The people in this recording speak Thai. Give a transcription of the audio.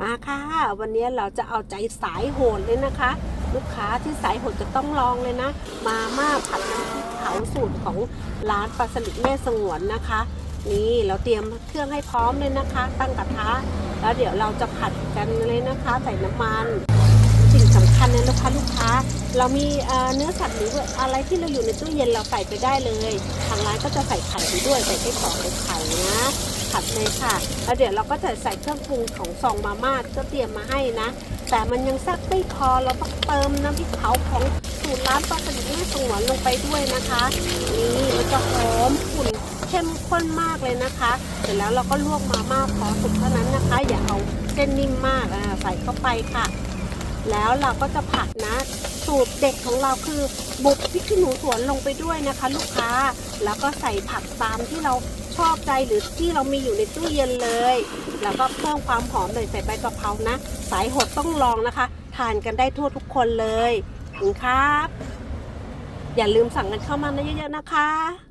มาค่ะ วันนี้เราจะเอาใจสายโหดเลยนะคะ ลูกค้าที่สายโหดจะต้องลองเลยนะ มาม่าผัดน้ำพริกเผาสูตรของร้านปลาสลิดแม่สงวนนะคะ นี่เราเตรียมเครื่องให้พร้อมเลยนะคะ ตั้งกระทะแล้วเดี๋ยวเราจะผัดกันเลยนะคะ ใส่น้ำมันสิ่งสำคัญเลยนะคะลูกค้า เรามีเนื้อสัตว์หรืออะไรที่เราอยู่ในตู้เย็นเราใส่ไปได้เลย ทางร้านก็จะใส่ไข่ไปด้วยใส่ไส้กรอกใส่ไข่นะผัดเลยค่ะแล้วเดี๋ยวเราก็จะใส่เครื่องปรุงของซองมาม่าก็เตรียมมาให้นะ แต่มันยังแซ่บไม่พอเราต้องเติมน้ำพริกเผาของสูตรร้านปลาสลิดแม่สงวนลงไปด้วยนะคะนี่มันจะหอมขุ่นเข้มข้นมากเลยนะคะ เสร็จแล้วเราก็ลวกมาม่าพอสุกเท่านั้นนะคะ อย่าเอาเส้นนิ่มมากอ่าใส่เข้าไปค่ะ แล้วเราก็จะผัดนะ สูตรเด็ดของเราคือบุกพริกขี้หนูสวนลงไปด้วยนะคะ ลูกค้าแล้วก็ใส่ผักตามที่เราชอบใจหรือที่เรามีอยู่ในตู้เย็นเลย แล้วก็เพิ่มความหอมหน่อยใส่ใบกะเพรานะ สายหดต้องลองนะคะ ทานกันได้ทั่วทุกคนเลยขอบคุณครับ อย่าลืมสั่งกันเข้ามานะเยอะๆนะคะ